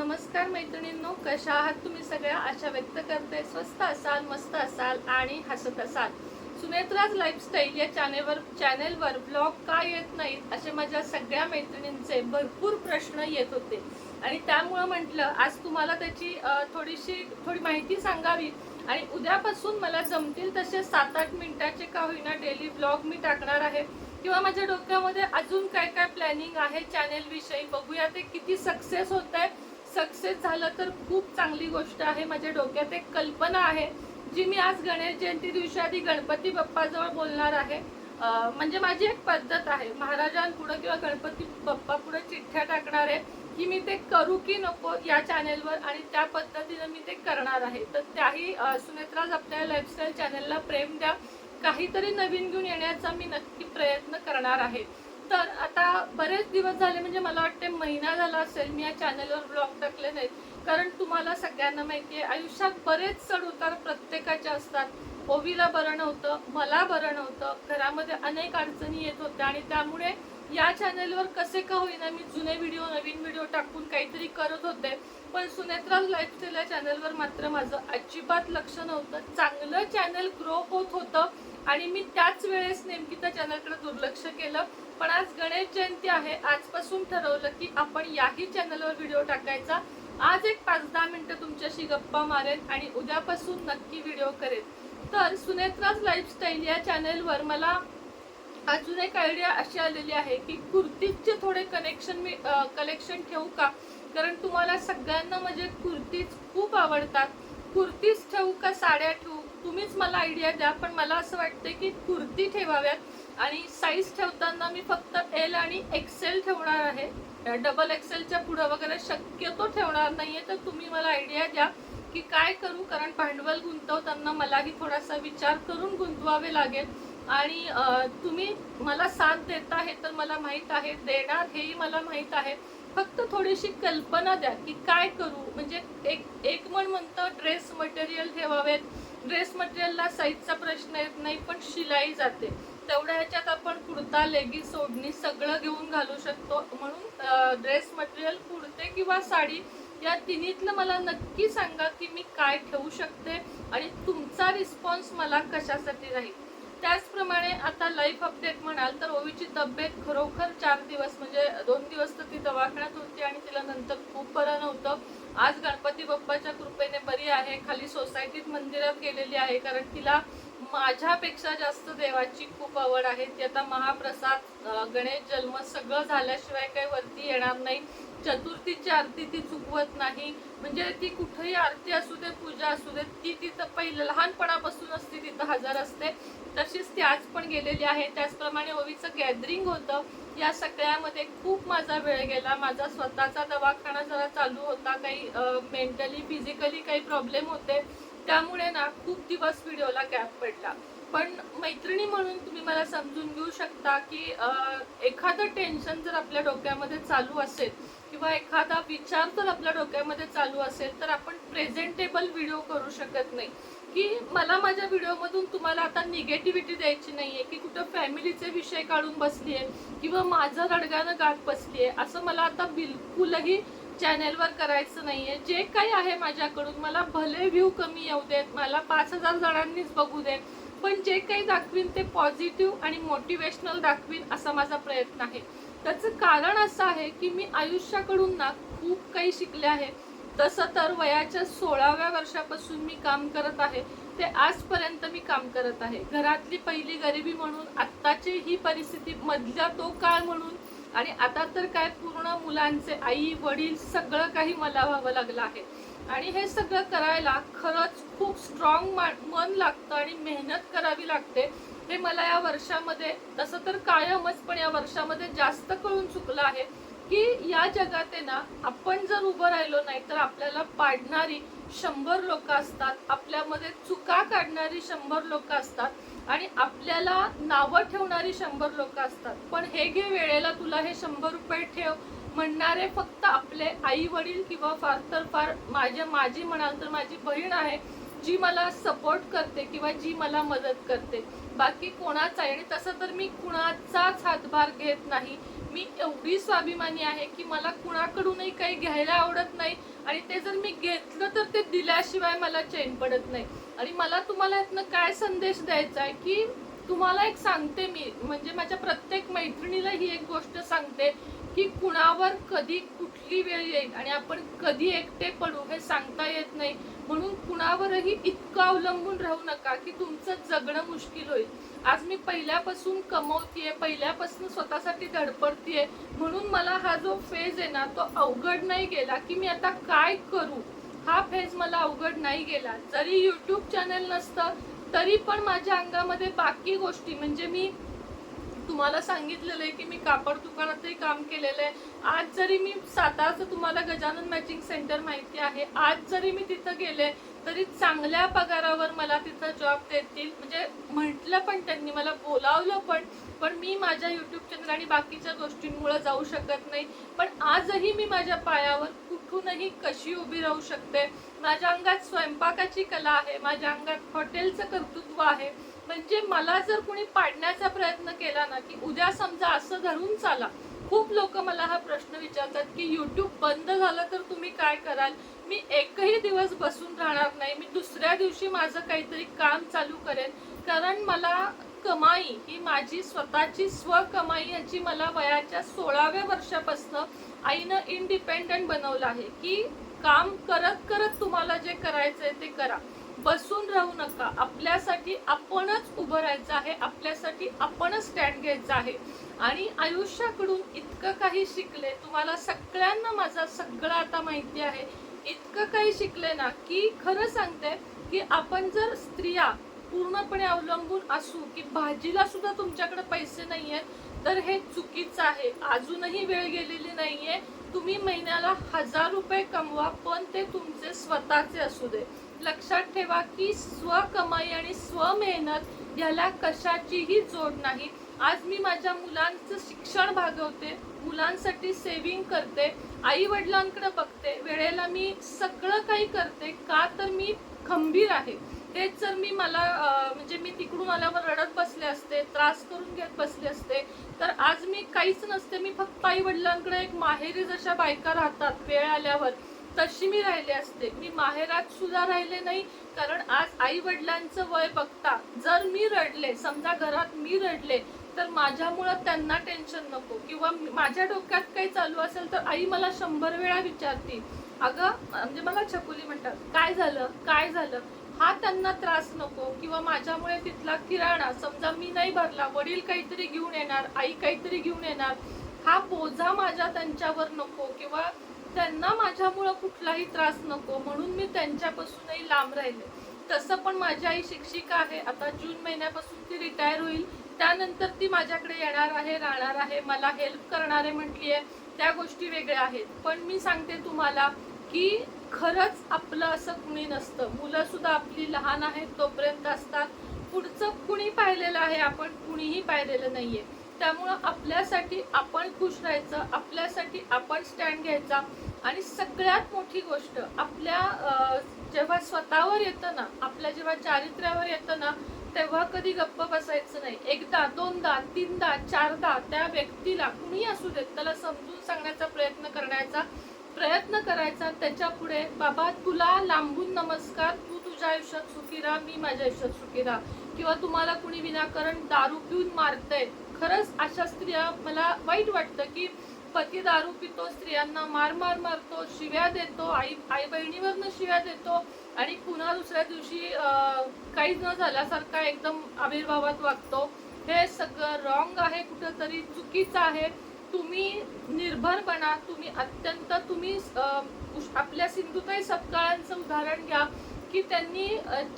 नमस्कार मैत्रिणींनो कशा आहात तुम्ही सगळ्या? आशा व्यक्त करते. स्वस्त असाल मस्त असाल आणि हसत असाल. सुनेत्राज लाईफस्टाईल या चॅनेलवर चॅनेलवर ब्लॉग का येत नाहीत असे माझ्या सगळ्या मैत्रिणींचे भरपूर प्रश्न येत होते. आणि त्यामुळं म्हटलं आज तुम्हाला त्याची थोडीशी थोडी माहिती सांगावी. आणि उद्यापासून मला जमतील तसे सात आठ मिनिटाचे का होईना डेली ब्लॉग मी टाकणार आहे. किंवा माझ्या डोक्यामध्ये अजून काय काय प्लॅनिंग आहे चॅनेलविषयी बघूया ते किती सक्सेस होत आहे सक्सेस झालं तर खूप चांगली गोष्ट आहे. माझ्या डोक्यात एक कल्पना आहे जी मी आज गणेश जयंती दिवशी आधी गणपती बाप्पाजवळ बोलणार आहे. म्हणजे माझी एक पद्धत आहे. महाराजांपुढं किंवा गणपती बाप्पा पुढे चिठ्ठ्या टाकणार आहे की मी ते करू की नको या चॅनेलवर आणि त्या पद्धतीनं मी ते करणार आहे. तर त्याही सुनेत्राज आपल्या लाईफस्टाईल चॅनेलला प्रेम द्या. काहीतरी नवीन घेऊन येण्याचा मी नक्की प्रयत्न करणार आहे. तर आता बरेच दिवस झाले म्हणजे मला वाटते महिना झाला असेल मी या चॅनलवर ब्लॉग टाकले नाहीत. कारण तुम्हाला सगळ्यांना माहिती आहे आयुष्यात बरेच चढ उतार प्रत्येकाचे असतात. ओवीला बरं नव्हतं मला बरं नव्हतं घरामध्ये अनेक अडचणी येत होत्या आणि त्यामुळे या चॅनलवर कसे का होईना मी जुने व्हिडिओ नवीन व्हिडिओ टाकून काहीतरी करत होते. पण सुनेत्रा लाईफस्टाईल या चॅनलवर मात्र माझं अजिबात लक्ष नव्हतं. चांगलं चॅनल ग्रो होत होतं आणि मी त्याच वेळेस नेमकी त्या चॅनलकडे दुर्लक्ष केलं. पण आज गणेश जयंती आहे. आजपासून ठरवलं की आपण याही चॅनलवर व्हिडिओ टाकायचा. आज एक पाच दहा मिनिटं तुमच्याशी गप्पा मारेन आणि उद्यापासून नक्की व्हिडिओ करेन. तर सुनेत्राज लाईफस्टाईल या चॅनेलवर मला अजून एक आयडिया अशी आलेली आहे की कुर्तीजचे थोडे कनेक्शन मी कलेक्शन ठेवू का? कारण तुम्हाला सगळ्यांना म्हणजे कुर्तीज खूप आवडतात. कुर्तीज ठेवू का साड्या ठेवू तुम्हीच मला आयडिया द्या पण मला असं वाटतं की कुर्ती ठेवाव्यात. आणि साईज ठेवताना मी फक्त एल आणि एक्सेल ठेवणार आहे. डबल एक्सेलच्या पुढं वगैरे शक्यतो ठेवणार नाही आहे तर तुम्ही मला आयडिया द्या की काय करू कारण भांडवल गुंतवताना मलाही थोडासा विचार करून गुंतवावे लागेल. आणि तुम्ही मला साथ देत आहे तर मला माहीत आहे देणार हेही मला माहीत आहे. फक्त थोडीशी कल्पना द्या की काय करू. म्हणजे एक एक म्हण म्हणतं ड्रेस मटेरियल ठेवावेत. ड्रेस मटेरियलला साईजचा प्रश्न येत नाही पण शिलाई जाते. तेवढ्या ह्याच्यात आपण कुर्ता लेगी सोडणी सगळं घेऊन घालू शकतो. म्हणून ड्रेस मटेरियल कुर्ते किंवा साडी या तिन्हीतलं मला नक्की सांगा की मी काय ठेवू शकते आणि तुमचा रिस्पॉन्स मला कशासाठी राहील. त्याचप्रमाणे आता लाईफ अपडेट म्हणाल तर ओवीची तब्येत खरोखर चार दिवस म्हणजे दोन दिवस तर ती दवाखान्यात होती आणि तिला नंतर खूप बरं नव्हतं. आज गणपती बाप्पाच्या कृपेने बरी आहे. खाली सोसायटीत मंदिरात गेलेली आहे. कारण तिला माझ्यापेक्षा जास्त देवाची खूप आवड आहे. ती आता महाप्रसाद गणेश जन्म सगळं झाल्याशिवाय काही वरती येणार नाही. चतुर्थीची आरती ती चुकवत नाही. म्हणजे ती कुठेही आरती असू दे पूजा असू दे ती तिथं पहिलं लहानपणापासूनच ती तिथं हजर असते. तशीच ती आज पण गेलेली आहे. त्याचप्रमाणे ओवीचं गॅदरिंग होतं. या सगळ्यामध्ये खूप माझा वेळ गेला. माझा स्वतःचा दवाखाना जरा चालू होता. काही मेंटली फिजिकली काही प्रॉब्लेम होते. त्यामुळे ना खूप दिवस व्हिडिओला गॅप पडला. पण मैत्रिणी म्हणून तुम्ही मला समजून घेऊ शकता की एखादं टेन्शन जर आपल्या डोक्यामध्ये चालू असेल किंवा एखादा विचार जर आपल्या डोक्यामध्ये चालू असेल तर आपण प्रेझेंटेबल व्हिडिओ करू शकत नाही. की मला माझ्या व्हिडिओमधून तुम्हाला आता निगेटिव्हिटी द्यायची नाही आहे की कुठं फॅमिलीचे विषय काढून बसली आहे किंवा माझं रडगाणं गात आहे असं मला आता बिलकुलही चॅनेलवर करायचं नाही आहे जे काही आहे माझ्याकडून मला भले व्ह्यू कमी येऊ देत मला पाच हजार जणांनीच बघू देत पण जे काही दाखवीन ते पॉझिटिव्ह आणि मोटिवेशनल दाखवीन असा माझा प्रयत्न आहे. त्याचं कारण असं आहे की मी आयुष्याकडून ना खूप काही शिकले आहे. तसं तर वयाच्या सोळाव्या वर्षापासून मी काम करत आहे ते आजपर्यंत मी काम करत आहे. घरातली पहिली गरिबी म्हणून आत्ताची ही परिस्थिती मधला तो काळ म्हणून आणि आता तर काय पूर्ण मुलांचे आई वडील सगळं काही मला व्हावं लागलं आहे. आणि हे सगळं करायला खरंच खूप स्ट्रॉंग मन लागतं आणि मेहनत करावी लागते. हे मला या वर्षामध्ये तसं तर कायमच पण या वर्षामध्ये जास्त कळून चुकलं आहे. की या जगात आहे ना आपण जर उभं राहिलो नाही तर आपल्याला पाडणारी शंभर लोक असतात आपल्यामध्ये चुका काढणारी शंभर लोक असतात आणि आपल्याला नावं ठेवणारी शंभर लोक असतात. पण हे घे वेळेला तुला हे शंभर रुपये ठेव म्हणणारे फक्त आपले आई वडील किंवा फार तर फार माझ्या माझी म्हणाल तर माझी बहीण आहे जी मला सपोर्ट करते किंवा जी मला मदत करते. बाकी कोणाचा आहे आणि तसं तर मी कुणाचाच हातभार घेत नाही. मी एवढी स्वाभिमानी आहे की मला कुणाकडूनही काही घ्यायला आवडत नाही आणि ते जर मी घेतलं तर ते दिल्याशिवाय मला चैन पडत नाही. आणि मला तुम्हाला यातनं काय संदेश द्यायचा आहे की तुम्हाला एक सांगते मी म्हणजे माझ्या प्रत्येक मैत्रिणीला ही एक गोष्ट सांगते की कुणावर कधी कुठली वेळ येईल आणि आपण कधी एकटे पडू हे सांगता येत नाही. म्हणून कुणावरही इतकं अवलंबून राहू नका की तुमचं जगणं मुश्किल होईल. आज मी पहिल्यापासून कमवतीये पहिल्यापासून स्वतःसाठी धडपडतीये म्हणून मला हा जो फेज आहे ना तो अवघड नाही गेला की मी आता काय करू? हा फेज मला अवघड नाही गेला. जरी यूट्यूब चॅनल नसतं तरी पण माझ्या अंगामध्ये बाकी गोष्टी म्हणजे मी तुम्हाला सांगितलेलं आहे की मी कापड दुकानातही काम केलेलं आहे. आज जरी मी सातारचं तुम्हाला गजानन मॅचिंग सेंटर माहिती आहे. आज जरी मी तिथं गेले तरी चांगल्या पगारावर मला तिथं जॉब देतील. म्हणजे म्हटलं पण त्यांनी मला बोलावलं पण पण मी माझ्या यूट्यूब चॅनल आणि बाकीच्या गोष्टींमुळे जाऊ शकत नाही. पण आजही मी माझ्या पायावर कुठूनही कशी उभी राहू शकते? माझ्या अंगात स्वयंपाकाची कला आहे. माझ्या अंगात हॉटेलचं कर्तृत्व आहे. म्हणजे मला जर कोणी पाडण्याचा प्रयत्न केला ना की उद्या समजा असं धरून चाला खूप लोक मला हा प्रश्न विचारतात की यूट्यूब बंद झालं तर तुम्ही काय कराल? मी एकही दिवस बसून राहणार नाही मी दुसऱ्या दिवशी माझं काहीतरी काम चालू करेन. कारण मला कमाई ही माझी स्वतःची स्वकमाई याची मला वयाच्या सोळाव्या वर्षापासनं आईनं इंडिपेंडंट बनवलं आहे की काम करत करत तुम्हाला जे करायचं आहे ते करा. बसून राहू नका. आपल्यासाठी आपणच उभं राहायचं आहे. आपल्यासाठी आपणच स्टँड घ्यायचं आहे. आणि आयुष्याकडून इतकं काही शिकले तुम्हाला सगळ्यांना माझा सगळं आता माहिती आहे. इतकं काही शिकले ना की खरं सांगते की आपण जर स्त्रिया पूर्णपणे अवलंबून असू की भाजीला सुद्धा तुमच्याकडे पैसे नाही आहेत तर हे चुकीचं आहे. अजूनही वेळ गेलेली नाही आहे तुम्ही महिन्याला हजार रुपये कमवा पण ते तुमचे स्वतःचे असू दे. लक्षात ठेवा की स्वकमाई आणि स्वमेहनत याला कशाचीही जोड नाही. आज मी माझ्या मुलांचं शिक्षण भागवते मुलांसाठी सेविंग करते आई वडिलांकडे बघते वेळेला मी सगळं काही करते का तर मी खंबीर आहे. तेच जर मी मला म्हणजे मी तिकडून आल्यावर रडत बसले असते त्रास करून घेत बसले असते तर आज मी काहीच नसते मी फक्त आई वडिलांकडे एक माहेरी जशा बायका राहतात वेळ आल्यावर तशी मी राहिले असते. मी माहेरात सुद्धा राहिले नाही कारण आज आई वडिलांचं वय बघता जर मी रडले समजा घरात मी रडले तर माझ्यामुळं त्यांना टेन्शन नको. किंवा माझ्या डोक्यात काही चालू असेल तर आई मला शंभर वेळा विचारते अगं म्हणजे मला छकुली म्हणतात काय झालं? काय झालं? हा त्यांना त्रास नको. किंवा माझ्यामुळे तिथला किराणा समजा मी नाही भरला वडील काहीतरी घेऊन येणार आई काहीतरी घेऊन येणार हा बोजा माझ्या त्यांच्यावर नको. किंवा त्यांना माझ्यामुळं कुठलाही त्रास नको म्हणून मी त्यांच्यापासूनही लांब राहिले. तसं पण माझी आई शिक्षिका आहे. आता जून महिन्यापासून ती रिटायर होईल. त्यानंतर ती माझ्याकडे येणार आहे राहणार आहे मला हेल्प करणार आहे म्हटली आहे त्या गोष्टी वेगळ्या आहेत. पण मी सांगते तुम्हाला की खरंच आपलं असं कुणी नसतं. मुलंसुद्धा आपली लहान आहेत तोपर्यंत असतात. पुढचं कुणी पाहिलेलं आहे आपण कुणीही पाहिलेलं नाही आहे त्यामुळं आपल्यासाठी आपण खुश राहायचं आपल्यासाठी आपण स्टँड घ्यायचा आणि सगळ्यात मोठी गोष्ट आपल्या जेव्हा स्वतःवर येतं ना आपल्या जेव्हा चारित्र्यावर येतं ना तेव्हा कधी गप्प बसायचं नाही. एकदा दोनदा तीनदा चारदा त्या व्यक्तीला कुणी असू देत त्याला समजून सांगण्याचा प्रयत्न करण्याचा प्रयत्न करायचा. त्याच्या पुढे बाबा तुला लांबून नमस्कार. तू तुझ्या आयुष्यात सुखी राहा मी माझ्या आयुष्यात सुखी राहा. किंवा तुम्हाला कुणी विनाकारण दारू पिऊन मारतंय खरंच अशा स्त्रिया मला वाईट वाटतं की पती दारू पितो स्त्रियांना मार मार मारतो शिव्या देतो आई आई बहिणीवरनं शिव्या देतो आणि पुन्हा दुसऱ्या दिवशी काहीच काही न झाल्यासारखा एकदम आविर्भावात वागतो. हे सगळं रॉंग आहे कुठंतरी चुकीचं आहे. तुम्ही निर्भर बना तुम्ही अत्यंत तुम्ही आपल्या सिंधुताई सपकाळांचं उदाहरण घ्या. की त्यांनी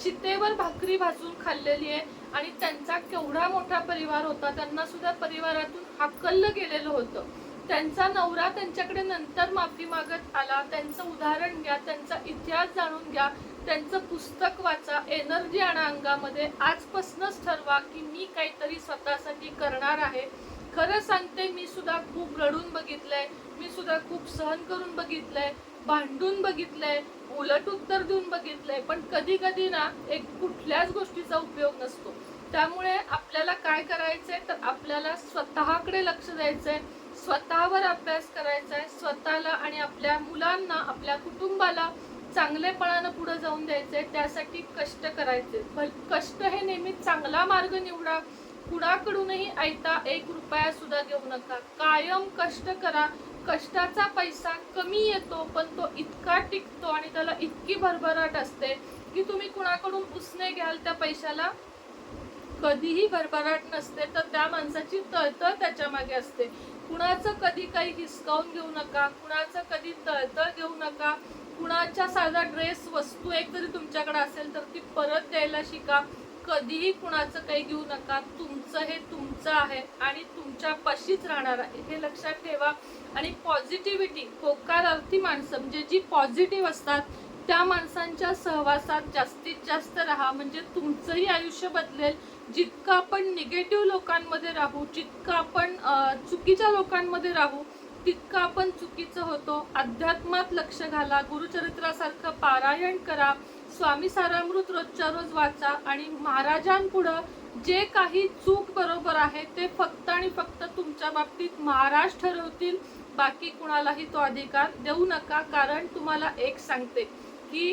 चितेवर भाकरी भाजून खाल्लेली आहे आणि त्यांचा केवढा मोठा परिवार होता त्यांना सुद्धा परिवारातून हाकललं गेलेलं होतं. त्यांचा नवरा त्यांच्याकडे नंतर माफी मागत आला. त्यांचं उदाहरण घ्या त्यांचा इतिहास जाणून घ्या त्यांचं पुस्तक वाचा एनर्जी आणा अंगामध्ये. आजपासूनच ठरवा की मी काहीतरी स्वतःसाठी करणार आहे. खरं सांगते मी सुद्धा खूप रडून बघितलंय मी सुद्धा खूप सहन करून बघितलंय. भांडून बघितलंय उलट उत्तर देऊन बघितलंय पण कधी कधी ना एक कुठल्याच गोष्टीचा उपयोग नसतो. त्यामुळे आपल्याला काय करायचंय तर आपल्याला स्वतःकडे लक्ष द्यायचंय स्वतःवर अभ्यास करायचा आहे स्वतःला आणि आपल्या मुलांना आपल्या कुटुंबाला चांगलेपणानं पुढे जाऊन द्यायचंय त्यासाठी कष्ट करायचे कष्ट हे नेहमी चांगला मार्ग निवडा कुणाकडूनही ऐता एक रुपया सुद्धा घेऊ नका. कायम कष्ट करा. कष्टाचा पैसा कमी येतो पण तो इतका टिकतो आणि त्याला इतकी भरभराट असते की तुम्ही कुणाकडून उसने घ्याल त्या पैशाला? कधीही भरभराट नसते तर त्या माणसाची तळतळ त्याच्यामागे असते. कुणाचं कधी काही हिसकावून घेऊ नका कुणाचं कधी तळतळ घेऊ नका. कुणाच्या साधा ड्रेस वस्तू एक जरी तुमच्याकडे असेल तर ती परत द्यायला शिका. कधीही कुणाचं काही घेऊ नका. तुमचं हे तुमचं आहे आणि तुमच्या पशीच राहणार आहे. हे लक्षात ठेवा. आणि पॉझिटिव्हिटी होकारार्थी माणसं म्हणजे जी पॉझिटिव्ह असतात त्या माणसांच्या सहवासात जास्तीत जास्त राहा. म्हणजे तुमचंही आयुष्य बदलेल. जितकं आपण निगेटिव्ह लोकांमध्ये राहू जितकं आपण चुकीच्या लोकांमध्ये राहू तितकं आपण चुकीचं होतो. अध्यात्मात लक्ष घाला. गुरुचरित्रासारखं पारायण करा. स्वामी सारामृत रोजच्या रोज वाचा आणि महाराजांपुढं जे काही चूक बरोबर आहे ते फक्त आणि फक्त तुमच्या बाबतीत महाराज ठरवतील बाकी कुणालाही तो अधिकार देऊ नका. कारण तुम्हाला एक सांगते की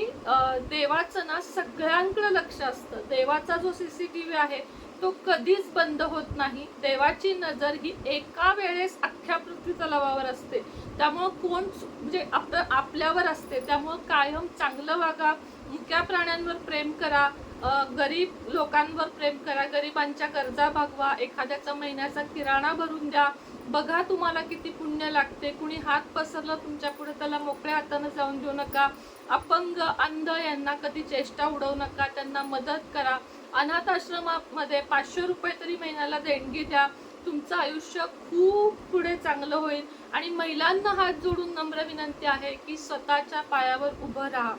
देवाचं ना सगळ्यांकडे लक्ष असतं. देवाचा जो सी सी टी व्ही आहे तो कधीच बंद होत नाही. देवाची नजर ही एका वेळेस अख्ख्या पृथ्वी तलावावर असते. त्यामुळं कोण म्हणजे आपलं आपल्यावर असते. त्यामुळं कायम चांगलं वागा मुक्या प्राण्यांवर प्रेम करा गरीब लोकांवर प्रेम करा गरिबांच्या गरजा भागवा एखाद्याचा महिन्याचा किराणा भरून द्या. बघा तुम्हाला किती पुण्य लागते. कुणी हात पसरलं तुमच्यापुढे त्याला मोकळ्या हातानं जाऊन देऊ नका. अपंग अंध यांना कधी चेष्टा उडवू नका. त्यांना मदत करा. अनाथ आश्रमामध्ये पाचशे रुपये तरी महिन्याला देणगी द्या. तुमचं आयुष्य खूप पुढे चांगलं होईल. आणि महिलांना हात जोडून नम्र विनंती आहे की स्वतःच्या पायावर उभं राहा.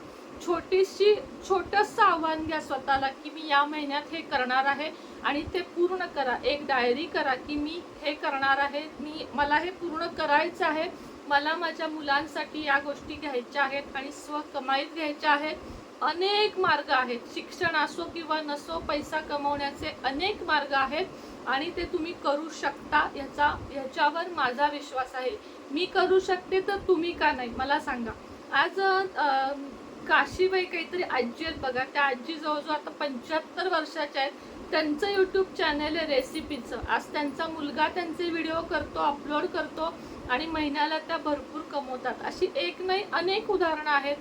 छोटीशी छोटंसं आव्हान घ्या स्वतःला की मी या महिन्यात हे करणार आहे आणि ते पूर्ण करा. एक डायरी करा की मी हे करणार आहे मी मला हे पूर्ण करायचं आहे. मला माझ्या मुलांसाठी या गोष्टी घ्यायच्या आहेत आणि स्वकमाईत घ्यायच्या आहेत. अनेक मार्ग आहेत. शिक्षण असो किंवा नसो पैसा कमवण्याचे अनेक मार्ग आहेत आणि ते तुम्ही करू शकता. याचा याच्यावर माझा विश्वास आहे. मी करू शकते तर तुम्ही का नाही? मला सांगा. आज काशीबाई काहीतरी आजी आहेत बघा. त्या आजी जवळजवळ आता पंच्याहत्तर वर्षाच्या आहेत. त्यांचं युट्यूब चॅनल आहे रेसिपीचं आज त्यांचा मुलगा त्यांचे व्हिडिओ करतो अपलोड करतो आणि महिन्याला त्या भरपूर कमवतात. अशी एक नाही अनेक उदाहरणं आहेत.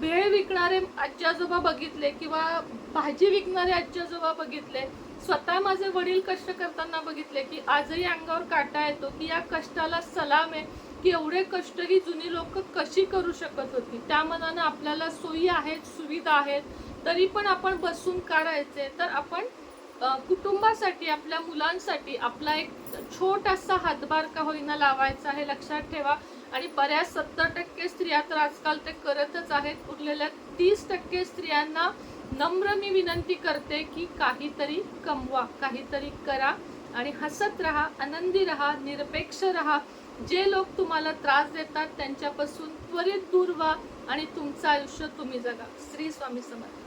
भेळ विकणारे आजी आजोबा बघितले किंवा भाजी विकणारे आजी आजोबा बघितले. स्वतः माझे वडील कष्ट करताना बघितले की आजही अंगावर काटा येतो की या कष्टाला सलाम आहे. की एवढे कष्ट ही जुनी लोक कशी करू शकत होती? त्या मनानं आपल्याला सोयी आहेत सुविधा आहेत तरी पण आपण बसून काढायचे. तर आपण कुटुंबासाठी आपल्या मुलांसाठी आपला एक छोटासा हातभार का होईना लावायचा हे लक्षात ठेवा. आणि बऱ्याच सत्तर टक्के स्त्रिया तर आजकाल ते करतच आहेत. उरलेल्या तीस टक्के स्त्रियांना नम्र मी विनंती करते की काहीतरी कमवा काहीतरी करा आणि हसत राहा आनंदी राहा निरपेक्ष राहा. जे लोक तुम्हाला त्रास देतात त्यांच्यापासून त्वरित दूर व्हा आणि तुमचं आयुष्य तुम्ही जगा. श्री स्वामी समर्थ.